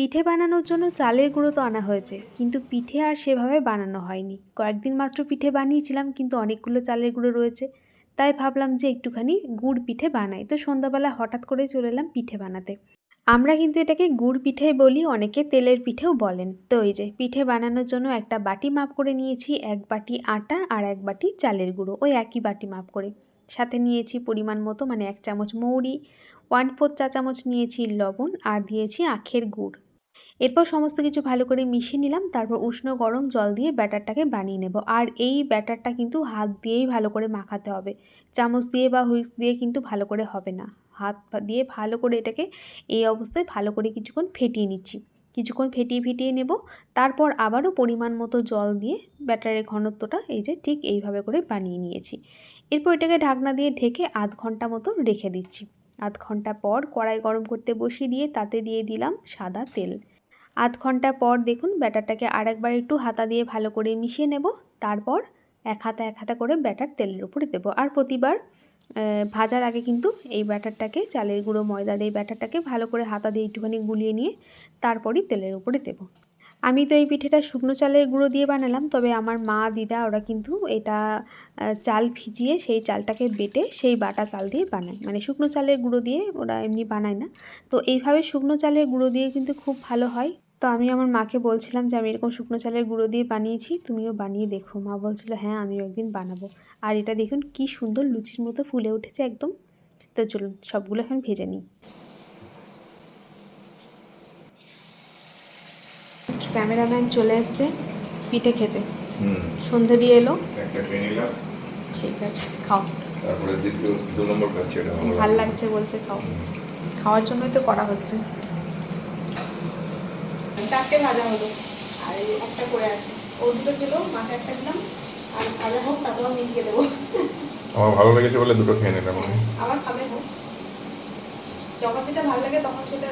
পিঠে বানানোর জন্য চালের গুঁড়ো তো আনা হয়েছে, কিন্তু পিঠে আর সেভাবে বানানো হয়নি। কয়েকদিন মাত্র পিঠে বানিয়েছিলাম, কিন্তু অনেকগুলো চালের গুঁড়ো রয়েছে। তাই ভাবলাম যে একটুখানি গুড় পিঠে বানাই। তো সন্ধ্যাবেলা হঠাৎ করে চলে এলাম পিঠে বানাতে। আমরা কিন্তু এটাকে গুড় পিঠে বলি, অনেকে তেলের পিঠেও বলেন। তো এই যে, পিঠে বানানোর জন্য একটা বাটি মাপ করে নিয়েছি, এক বাটি আটা আর এক বাটি চালের গুঁড়ো, ওই একই বাটি মাপ করে। সাথে নিয়েছি পরিমাণ মতো মানে এক চামচ মৌরি ওয়ান ফোর চা চামচ নিয়েছি লবণ, আর দিয়েছি আখের গুড়। এরপর সমস্ত কিছু ভালো করে মিশিয়ে নিলাম, তারপর উষ্ণ গরম জল দিয়ে ব্যাটারটাকে বানিয়ে নেব। আর এই ব্যাটারটা কিন্তু হাত দিয়েই ভালো করে মাখাতে হবে। চামচ দিয়ে বা হুইস্ক দিয়ে কিন্তু ভালো করে হবে না। হাত দিয়ে ভালো করে এটাকে এই অবস্থায় ভালো করে কিছুক্ষণ ফেটিয়ে নিচ্ছি। কিছুক্ষণ ফেটিয়ে ফেটিয়ে নেব, তারপর আবারও পরিমাণ মতো জল দিয়ে ব্যাটারের ঘনত্বটা এই যে ঠিক এইভাবে করে বানিয়ে নিয়েছি। এরপর এটাকে ঢাকনা দিয়ে ঢেকে আধ ঘণ্টা মতো রেখে দিচ্ছি। আধ ঘণ্টা পর কড়াই গরম করতে বসিয়ে দিয়ে তাতে দিয়ে দিলাম সাদা তেল। আধ ঘণ্টা পর দেখুন ব্যাটারটাকে আরেকবার একটু হাতা দিয়ে ভালো করে মিশিয়ে নেব। তারপর এক হাতা এক হাতা করে ব্যাটার তেলের উপরে দেবো। আর প্রতিবার ভাজার আগে কিন্তু এই ব্যাটারটাকে, চালের গুঁড়ো, ময়দার এই ব্যাটারটাকে ভালো করে হাতা দিয়ে একটুখানি গুলিয়ে নিয়ে তারপরই তেলের উপরে দেবো। আমি তো এই পিঠেটা শুকনো চালের গুঁড়ো দিয়ে বানালাম, তবে আমার মা, দিদা ওরা কিন্তু এটা চাল ভিজিয়ে সেই চালটাকে বেটে সেই বাটা চাল দিয়ে বানায়। মানে শুকনো চালের গুঁড়ো দিয়ে ওরা এমনি বানায় না। তো এইভাবে শুকনো চালের গুঁড়ো দিয়ে কিন্তু খুব ভালো হয়। তো আমি আমার মাকে বলছিলাম যে, আমি এরকম শুকনো চালের গুঁড়ো দিয়ে বানিয়েছি, তুমিও বানিয়ে দেখো। মা বলছিল হ্যাঁ আমিও একদিন বানাবো। আর এটা দেখুন কি সুন্দর লুচির মতো ফুলে উঠেছে একদম। তো চলুন, সবগুলো এখন ভেজে নিই। ক্যামেরাম্যান চলে এসছে পিঠে খেতে। সন্ধে দিয়ে এলো। ঠিক আছে খাও। তারপরে দু নম্বর খাচ্ছি এটা ভালো লাগছে। বলছে খাও। খাওয়ার জন্যই তো করা হচ্ছে। চারটে ভাজা হলো আর একটা করে আছে। ও দুটো ছিল মাকে একটা দিলাম আর ভাজা হোক তারপর আমি নিজেকে দেবো আমার ভালো লেগেছে বলে দুটো খেয়ে নিলাম আমি। আবার খাবে হোক। যখন যেটা ভালো লাগে তখন সেটা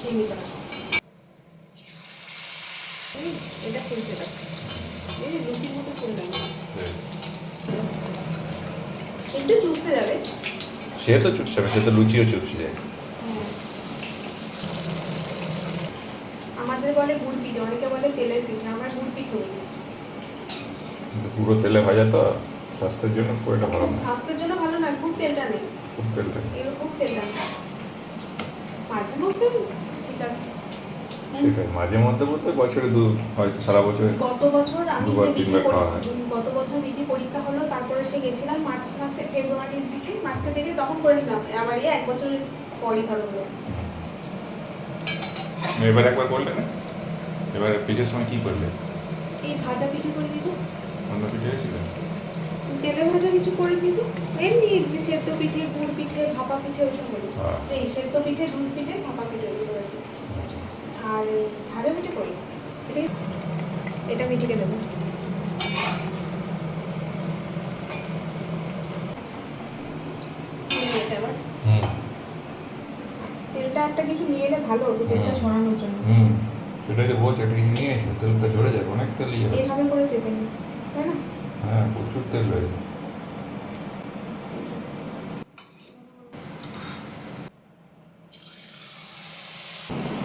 খেয়ে নিতে এটা ফুলছে দেখ। এই লুচির মতো ফুললাম একটু চুষতে যাবে। সে তো চুপসে যাবে সে তো লুচিও চুপসে যায়। আমাদের বলে গুড় পিঠে অনেকে বলে তেলের পিঠে আমরা গুড় পিঠে বলি পুরো তেলে ভাজা তো স্বাস্থ্যের জন্য খুব একটা ভালো স্বাস্থ্যের জন্য ভালো না খুব তেলটা নেই। খুব তেলটা খুব তেলটা মাঝে মধ্যে ঠিক আছে। সেটাই। মাঝে মধ্যে বলতে বছরে দু হয়তো সারা বছরে গত বছর আমি দুবার, তিনবার খাওয়া হয়। গত বছর মিঠি পরীক্ষা হলো তারপরে সে গেছিলাম মার্চ মাসে ফেব্রুয়ারির দিকে। মার্চের দিকে তখন করেছিলাম আবার এই এক বছর ধরো হলো। এবার একবার করলে না? এবার পিঠের সময় কি করলে? এই ভাজা পিঠে করে দিত। অন্য পিঠে হয়েছিল? তেলে ভাজা কিছু করে দিত। এমনি সেদ্ধ পিঠে গুড় পিঠে ভাপা পিঠে ওইসব করি হ্যাঁ। এই সেদ্ধ পিঠে দুধ পিঠে ভাপা পিঠে ওগুলো করেছে আর ভাজা পিঠে করি এটা এটা মিঠিকে দেবো তেলটা একটা কিছু নিয়ে এলে ভালো হতো তেলটা ছড়ানোর জন্য। হুম। সেটাই তো বলছে এটা নিয়ে এসে? তেলটা ঝরে যাবে অনেক তেলই যাবে এইভাবে করে চেপে নিই তাই না? হ্যাঁ প্রচুর তেল রয়েছে।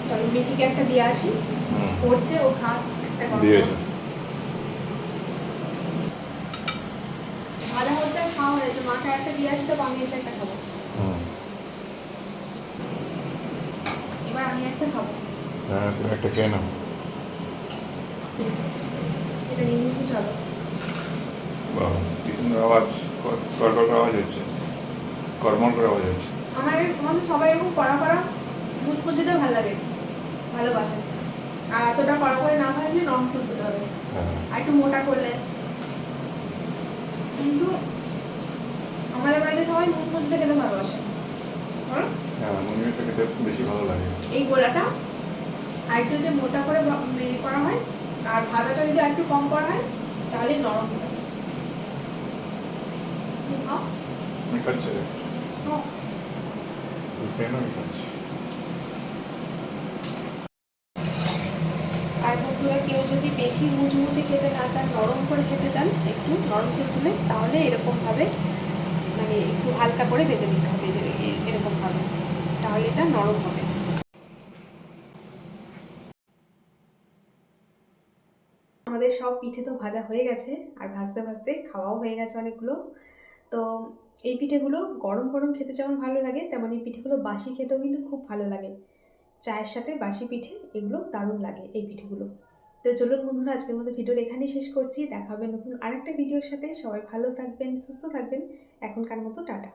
চলো মিঠিকে একটা দিয়ে আসি। করছে ও একটা দিয়েছে গরম। ভাজা হচ্ছে আর খাওয়া হয়েছে মাকে একটা দিয়ে আসি আমি এসে একটা খাব। এবার আমি একটা খাব। হ্যাঁ তুমি একটা খেয়ে নাও। এটা নিয়ে চলো। বাহ আওয়াজ কর কর কর আওয়াজ হচ্ছে। কর্মন করে আওয়াজ হচ্ছে। আমার আমাদের সবাই এরকম কড়া কড়া মুচমুচিটা ভালো লাগে ভালোবাসে। আর এতটা কড়া করে না ভাজলে নরম তুলতে হবে। হ্যাঁ। আর একটু মোটা করলে। কিন্তু আমাদের বাড়িতে সবাই মুচমুচিটা খেতে ভালোবাসে? হ্যাঁ মুনিটা খেতে বেশি ভালো লাগে। এই গোলাটা আর একটু যদি মোটা করে ইয়ে করা হয় আর ভাজাটা যদি একটু কম করা হয় তাহলে নরম হবে আর বন্ধুরা কেউ যদি বেশি মুচমুচে খেতে না চান নরম করে খেতে চান একটু নরম করে তুলে তাহলে এরকমভাবে মানে একটু হালকা করে ভেজে নিতে হবে এরকমভাবে। তাহলে এটা নরম হবে। আমাদের সব পিঠে তো ভাজা হয়ে গেছে, আর ভাজতে ভাজতে খাওয়াও হয়ে গেছে অনেকগুলো। তো এই পিঠেগুলো গরম গরম খেতে যেমন ভালো লাগে, তেমন এই পিঠেগুলো বাসি খেতেও কিন্তু খুব ভালো লাগে। চায়ের সাথে বাসি পিঠে এগুলো দারুণ লাগে, এই পিঠেগুলো। তো চলুন বন্ধুরা, আজকের মতো ভিডিওটা এখানেই শেষ করছি। দেখা হবে নতুন আরেকটা ভিডিওর সাথে। সবাই ভালো থাকবেন, সুস্থ থাকবেন। এখনকার মতো টাটা।